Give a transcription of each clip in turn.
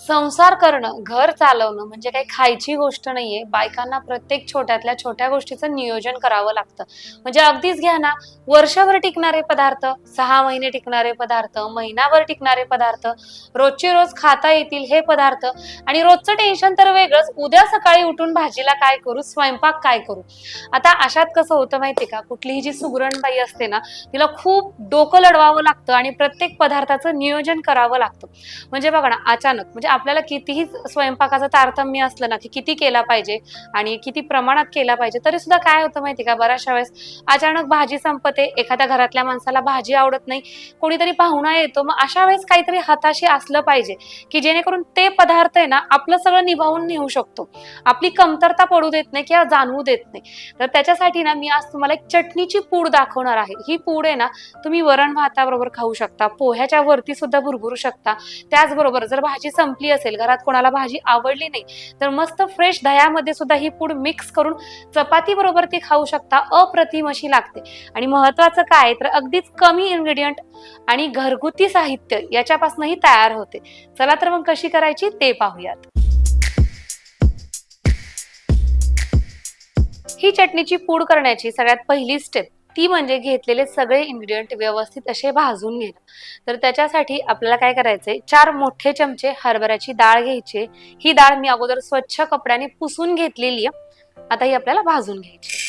संसार करणं घर चालवणं म्हणजे काही खायची गोष्ट नाहीये. बायकांना प्रत्येक छोट्यातल्या छोट्या गोष्टीचं नियोजन करावं लागतं. म्हणजे अगदीच घ्या ना वर्षभर टिकणारे पदार्थ सहा महिने टिकणारे पदार्थ महिनाभर टिकणारे पदार्थ रोजचे रोज खाता येतील हे पदार्थ आणि रोजचं टेन्शन तर वेगळंच. उद्या सकाळी उठून भाजीला काय करू स्वयंपाक काय करू? आता अशात कसं होतं माहितीये का? कुठलीही जी सुगरणबाई असते ना तिला खूप डोकं लढवावं लागतं आणि प्रत्येक पदार्थाचं नियोजन करावं लागतं. म्हणजे बघा ना अचानक म्हणजे आपल्याला कितीही स्वयंपाकाचं तारतम्य असलं ना की किती केला पाहिजे आणि किती प्रमाणात केला पाहिजे तरी सुद्धा काय होतं माहिती का? बऱ्याचशा वेळेस अचानक भाजी संपते एखाद्या घरातल्या माणसाला भाजी आवडत नाही कोणीतरी पाहुणा येतो मग अशा वेळेस काहीतरी हाताशी असलं पाहिजे की जेणेकरून ते पदार्थ आहे ना आपलं सगळं निभावून नेऊ शकतो. आपली कमतरता पडू देत नाही किंवा जाणवू देत नाही. तर त्याच्यासाठी ना मी आज तुम्हाला एक चटणीची पूड दाखवणार आहे. ही पूड आहे ना तुम्ही वरण भाताबरोबर खाऊ शकता पोह्याच्या वरती सुद्धा भुरभुरू शकता. त्याचबरोबर जर भाजी संपली असेल घरात कोणाला भाजी आवडली नाही तर मस्त फ्रेश दह्यामध्ये सुद्धा ही पूड मिक्स करून चपाती बरोबर ती खाऊ शकता अप्रतिम अशी लागते. आणि महत्वाचं काय तर अगदीच कमी इन्ग्रेडियंट आणि घरगुती साहित्य याच्यापासूनही तयार होते. चला तर मग कशी करायची ते पाहूयात. ही चटणीची पूड करण्याची सगळ्यात पहिली स्टेप ती म्हणजे घेतलेले सगळे इन्ग्रेडियंट व्यवस्थित असे भाजून घेणं तर त्याच्यासाठी आपल्याला काय करायचंय चार मोठे चमचे हरभऱ्याची डाळ घ्यायची. ही डाळ मी अगोदर स्वच्छ कपड्याने पुसून घेतलेली आहे. आता ही आपल्याला भाजून घ्यायची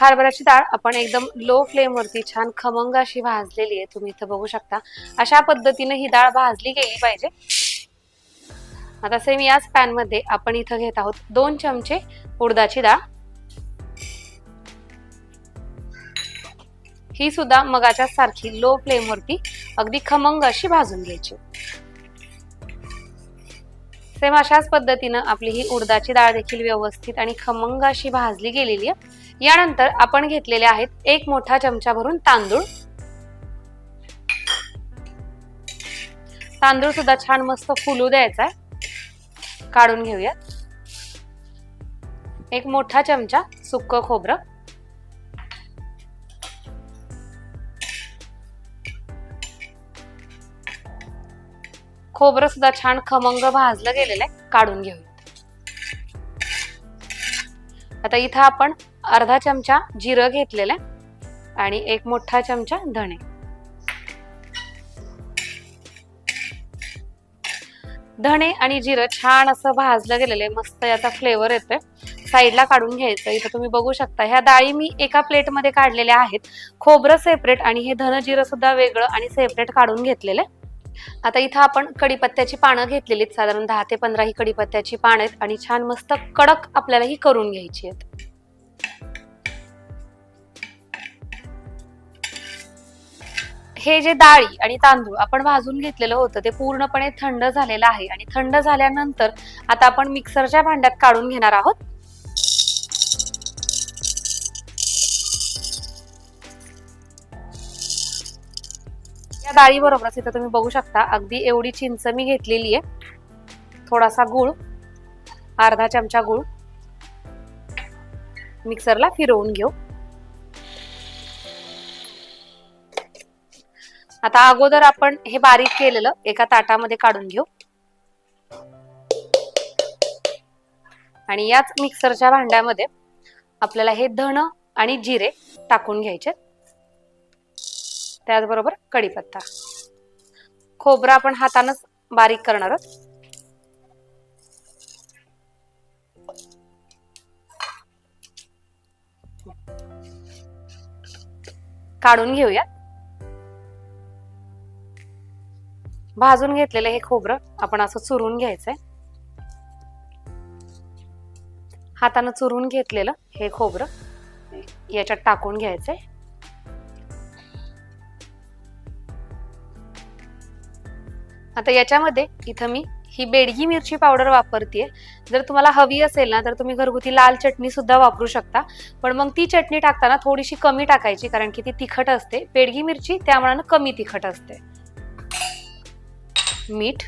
हरभऱ्याची डाळ आपण एकदम लो फ्लेमवरती छान खमंग अशी भाजलेली आहे. तुम्ही इथं बघू शकता. अशा पद्धतीने ही डाळ भाजली गेली पाहिजे. आता सेम याच पॅनमध्ये आपण इथं घेत आहोत दोन चमचे उडदाची डाळ. ही सुद्धा मगाच्या सारखी लो फ्लेमवरती अगदी खमंग अशी भाजून घ्यायची. सेम अशाच पद्धतीनं आपली ही उडदाची डाळ देखील व्यवस्थित आणि खमंग अशी भाजली गेलेली आहे. यानंतर आपण घेतलेले आहेत एक मोठा चमचा भरून तांदूळ. तांदूळ सुद्धा छान मस्त फुलू द्यायचा आहे. काढून घेऊयात. एक मोठा चमचा सुक्क खोबरं. खोबरं सुद्धा छान खमंग भाजलं गेलेलं आहे काढून घेऊयात. आता इथं आपण अर्धा चमचा जिरं घेतलेलं आहे आणि एक मोठा चमचा धणे. धणे आणि जिरं छान असं भाजलं गेलेलं आहे. मस्त याचा फ्लेवर येतोय. साईडला काढून घ्यायचं. इथं तुम्ही बघू शकता. ह्या डाळी मी एका प्लेटमध्ये काढलेल्या आहेत. खोबरं सेपरेट आणि हे धन जिरं सुद्धा वेगळं आणि सेपरेट काढून घेतलेलं आहे. आता इथं आपण कडीपत्त्याची पानं घेतलेली आहेत. साधारण दहा ते पंधरा ही कडीपत्त्याची पानं आहेत आणि छान मस्त कडक आपल्याला ही करून घ्यायची आहेत. हे जे डाळी आणि तांदूळ आपण भाजून घेतलेलं होतं ते पूर्णपणे थंड झालेलं आहे. आणि थंड झाल्यानंतर आता आपण मिक्सरच्या भांड्यात काढून घेणार आहोत. या डाळी बरोबरच इथं तुम्ही बघू शकता अगदी एवढी चिंच मी घेतलेली आहे. थोडासा गुळ अर्धा चमचा गुळ मिक्सरला फिरवून घेऊ. आता अगोदर आपण हे बारीक केलेलं एका ताटामध्ये काढून घेऊ. आणि याच मिक्सरच्या भांड्यामध्ये आपल्याला हे धण आणि जिरे टाकून घ्यायचे. त्याचबरोबर कढीपत्ता. खोबरं आपण हातानच बारीक करणार आहोत. काढून घेऊयात. भाजून घेतलेलं हे खोबरं आपण असं चुरून घ्यायचंय. हातानं चुरून घेतलेलं हे खोबरं याच्यात टाकून घ्यायचंय. आता याच्यामध्ये इथं मी ही बेडगी मिरची पावडर वापरतेय. जर तुम्हाला हवी असेल ना तर तुम्ही घरगुती लाल चटणी सुद्धा वापरू शकता. पण मग ती चटणी टाकताना थोडीशी कमी टाकायची कारण की ती तिखट असते. बेडगी मिरची त्यामुळे कमी तिखट असते. मीठ.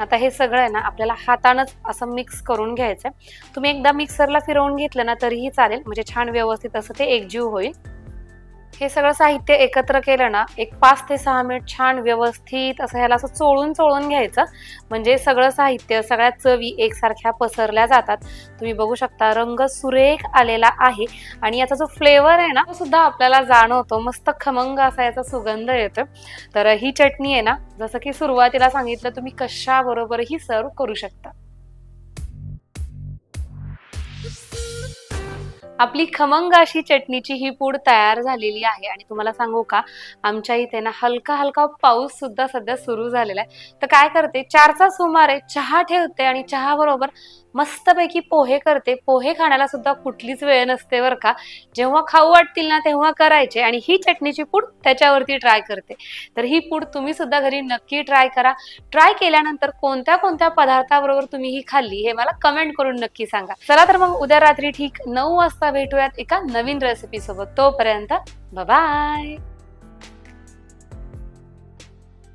आता हे सगळं आहे ना आपल्याला हातानच असं मिक्स करून घ्यायचंय. तुम्ही एकदा मिक्सरला फिरवून घेतलं ना तरीही चालेल. म्हणजे छान व्यवस्थित असं ते एकजीव होईल. हे सगळं साहित्य एकत्र केलं ना एक पाच ते सहा मिनिट छान व्यवस्थित असं ह्याला असं चोळून चोळून घ्यायचं. म्हणजे सगळं साहित्य सगळ्या चवी एकसारख्या पसरल्या जातात. तुम्ही बघू शकता रंग सुरेख आलेला आहे आणि याचा जो फ्लेवर आहे ना तो सुद्धा आपल्याला जाणवतो. मस्त खमंग असा याचा सुगंध येतो तर ही चटणी आहे ना जसं की सुरुवातीला सांगितलं तुम्ही कशाबरोबरही सर्व करू शकता. आपली खमंग अशी चटणीची ही पूड तयार झालेली आहे. आणि तुम्हाला सांगू का आमच्या इथे ना हलका हलका पाऊस सुद्धा सध्या सुरू झालेला आहे. तर काय करते चारचा सुमारे चहा ठेवते आणि चहा बरोबर मस्तपैकी पोहे करते. पोहे खाण्याला सुद्धा कुठलीच वेळ नसते बरं का. जेव्हा खाऊ वाटतील ना तेव्हा करायचे आणि ही चटणीची पूड त्याच्यावरती ट्राय करते. तर ही पूड तुम्ही सुद्धा घरी नक्की ट्राय करा. ट्राय केल्यानंतर कोणत्या कोणत्या पदार्थाबरोबर तुम्ही ही खाल्ली हे मला कमेंट करून नक्की सांगा. चला तर मग उद्या रात्री ठीक नऊ वाजता भेटूयात एका नवीन रेसिपी सोबत. तोपर्यंत बाय